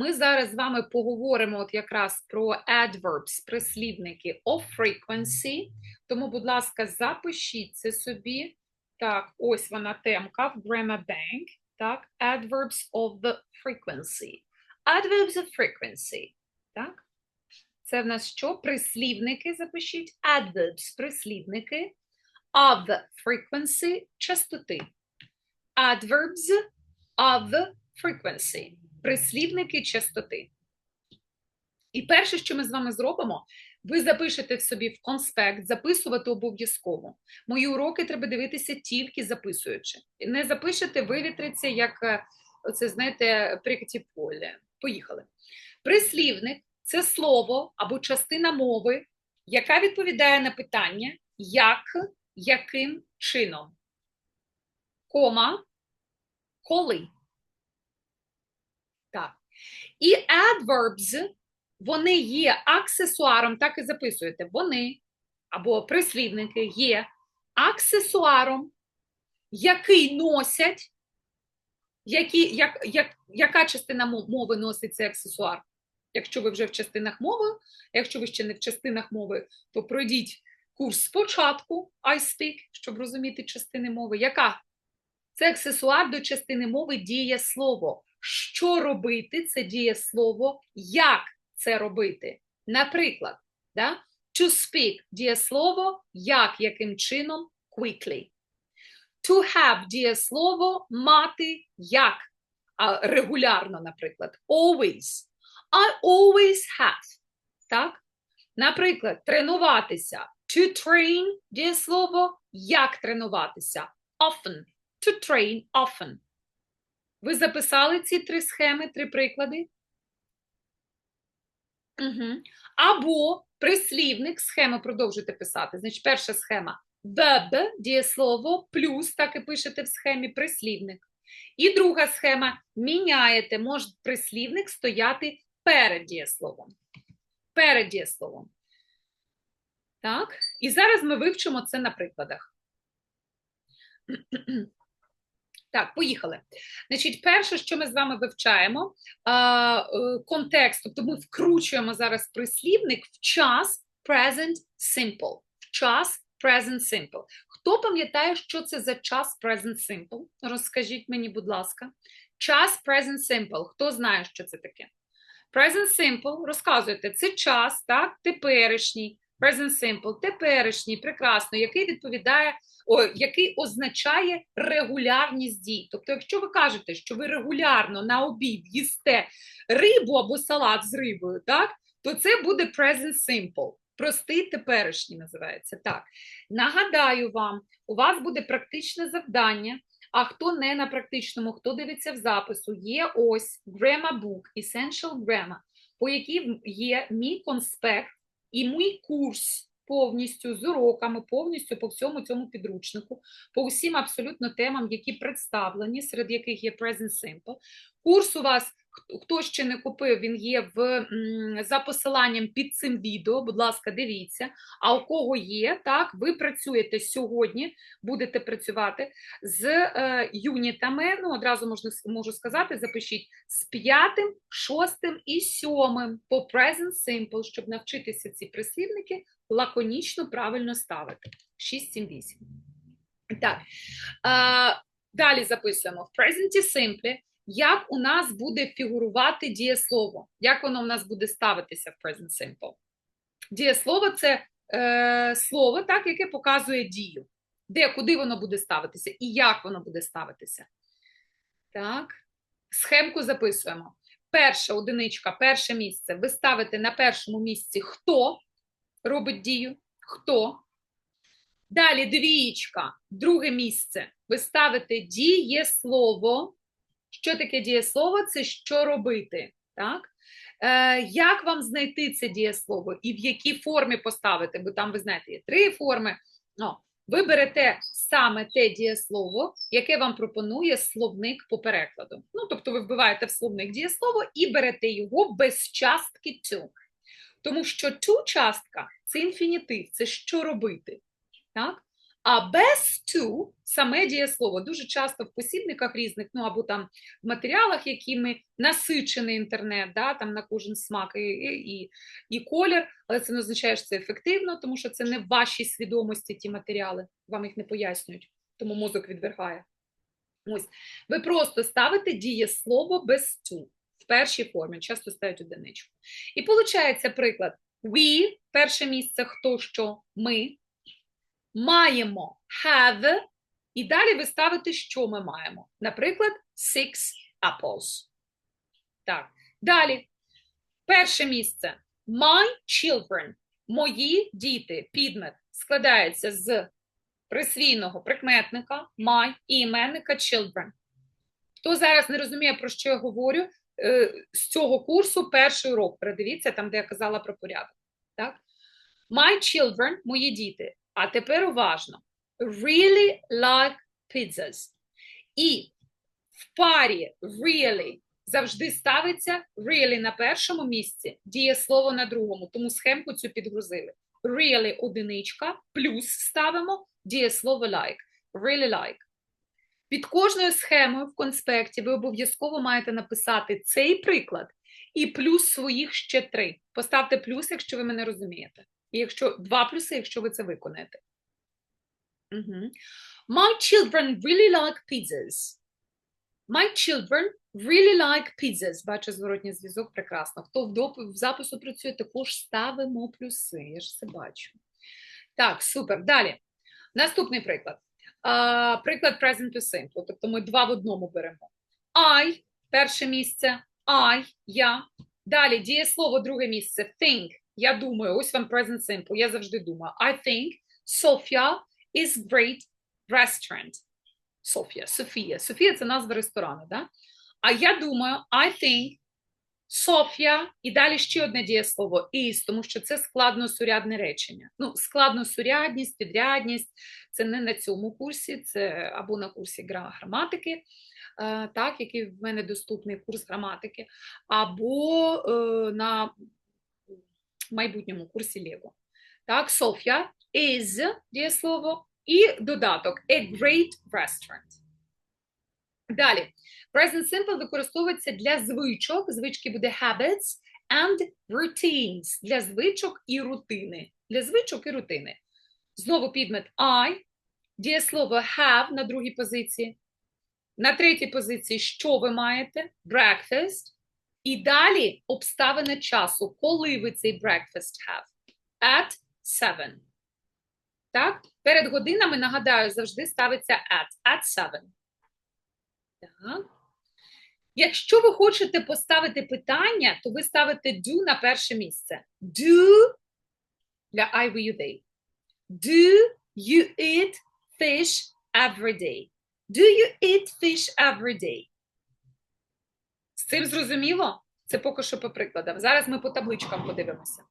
Ми зараз з вами поговоримо от якраз про adverbs, прислівники of frequency. Тому, будь ласка, запишіть це собі. Так, ось вона темка в Grammar Bank. Так, adverbs of the frequency. Adverbs of frequency. Так? Це в нас що? Прислівники запишіть. Adverbs – прислівники. Of frequency – частоти. Adverbs of frequency – прислівники частоти. І перше, що ми з вами зробимо, ви запишете собі в конспект, записувати обов'язково. Мої уроки треба дивитися тільки записуючи. Не запишете, вивітриться, як е, оце, знаєте, прикаті поле. Поїхали. Прислівник це слово або частина мови, яка відповідає на питання, як, яким чином. Кома, коли. І adverbs, вони є аксесуаром, так і записуєте. Вони або прислівники є аксесуаром, який носять, які, як, як, яка частина мови носить цей аксесуар? Якщо ви вже в частинах мови, якщо ви ще не в частинах мови, то пройдіть курс спочатку I speak, щоб розуміти частини мови. Яка? Це аксесуар до частини мови дієслово. Що робити? Це дієслово. Як це робити? Наприклад, да? to speak дієслово, як, яким чином, quickly. To have дієслово мати як а, регулярно, наприклад, always. I always have. Так? Наприклад, тренуватися. To train дієслово, як тренуватися. Often. To train often. Ви записали ці три схеми, три приклади? Угу. Або прислівник, схему продовжуйте писати. Значить, перша схема verb, дієслово, плюс, так і пишете в схемі прислівник. І друга схема міняєте, може прислівник стояти перед дієсловом. Перед дієсловом. Так, і зараз ми вивчимо це на прикладах. Так, поїхали. Значить, перше, що ми з вами вивчаємо, контекст, тобто ми вкручуємо зараз прислівник в час present simple. В час present simple. Хто пам'ятає, що це за час present simple? Розкажіть мені, будь ласка. Час present simple. Хто знає, що це таке? Present simple, розказуєте, це час, так, теперішній. Present simple, теперішній, прекрасно, який відповідає о, який означає регулярність дій. Тобто, якщо ви кажете, що ви регулярно на обід їсте рибу або салат з рибою, так, то це буде present simple. Простий теперішній називається. Так. Нагадаю вам, у вас буде практичне завдання. А хто не на практичному, хто дивиться в запису, є ось Grammar Book, Essential Grammar, по якій є мій конспект і мій курс повністю з уроками, повністю по всьому цьому підручнику, по усім абсолютно темам, які представлені, серед яких є Present Simple. Курс у вас, хто ще не купив, він є в за посиланням під цим відео. Будь ласка, дивіться. А у кого є, так, ви працюєте сьогодні, будете працювати з е, юнітами. Ну, одразу можна можу сказати, запишіть з п'ятим, шостим і сьомим по Present Simple, щоб навчитися ці прислівники лаконічно правильно ставити. 6, 7, 8. Так. Е, далі записуємо в Present Simple як у нас буде фігурувати дієслово, як воно в нас буде ставитися в Present Simple. Дієслово це е, слово, так, яке показує дію, де, куди воно буде ставитися і як воно буде ставитися. Так, схемку записуємо. Перша одиничка, перше місце. Ви ставите на першому місці хто робить дію, хто. Далі двієчка, друге місце. Ви ставите дієслово. Що таке дієслово? Це що робити. Так? Е, Як вам знайти це дієслово і в якій формі поставити? Бо там, ви знаєте, є три форми. О, ви берете саме те дієслово, яке вам пропонує словник по перекладу. Ну, тобто, ви вбиваєте в словник дієслово і берете його без частки to. Тому що to частка це інфінітив, це що робити. Так? А без to саме дієслово дуже часто в посібниках різних, ну або там в матеріалах, якими насичений інтернет, да, там на кожен смак і, і, і, колір, але це не означає, що це ефективно, тому що це не в вашій свідомості ті матеріали, вам їх не пояснюють, тому мозок відвергає. Ось, ви просто ставите дієслово без to в першій формі, часто ставлять одиничку. І виходить приклад: we, перше місце, хто що, ми, маємо have, і далі ви ставите, що ми маємо. Наприклад, six apples. Так, далі. Перше місце. My children. Мої діти. Підмет складається з присвійного прикметника my і іменника children. Хто зараз не розуміє, про що я говорю, е, з цього курсу перший урок. Передивіться там, де я казала про порядок. Так? My children, мої діти. А тепер уважно. Really like pizzas. І в парі really завжди ставиться really на першому місці, дієслово на другому. Тому схемку цю підгрузили. Really одиничка, плюс ставимо дієслово like. Really like. Під кожною схемою в конспекті ви обов'язково маєте написати цей приклад і плюс своїх ще три. Поставте плюс, якщо ви мене розумієте. І якщо два плюси, якщо ви це виконаєте. Угу. My children really like pizzas. My children really like pizzas. Бачу зворотній зв'язок прекрасно. Хто в, доп... в запису працює, також ставимо плюси. Я ж це бачу. Так, супер. Далі. Наступний приклад. А, приклад present to simple. Тобто ми два в одному беремо. I, перше місце. I, я. Далі дієслово, друге місце. Think. Я думаю, ось вам present simple. Я завжди думаю. I think Sophia is great restaurant. Софія, Софія. Софія це назва ресторану, да? А я думаю, I think Софія, і далі ще одне дієслово is, тому що це складно-сурядне речення. Ну, складно-сурядність, підрядність це не на цьому курсі, це або на курсі граматики, е, так, який в мене доступний курс граматики, або е, на майбутньому курсі Лего. Так, Софія is дієслово і додаток a great restaurant. Далі. Present simple використовується для звичок. Звички буде habits and routines. Для звичок і рутини. Для звичок і рутини. Знову підмет I. Дієслово have на другій позиції. На третій позиції, що ви маєте? Breakfast. І далі обставини часу. Коли ви цей breakfast have? At 7. Так? Перед годинами, нагадаю, завжди ставиться at. At 7. Так. Якщо ви хочете поставити питання, то ви ставите do на перше місце. Do для I, we, you, they. Do you eat fish every day? Do you eat fish every day? Цим зрозуміло? Це поки що по прикладам. Зараз ми по табличкам подивимося.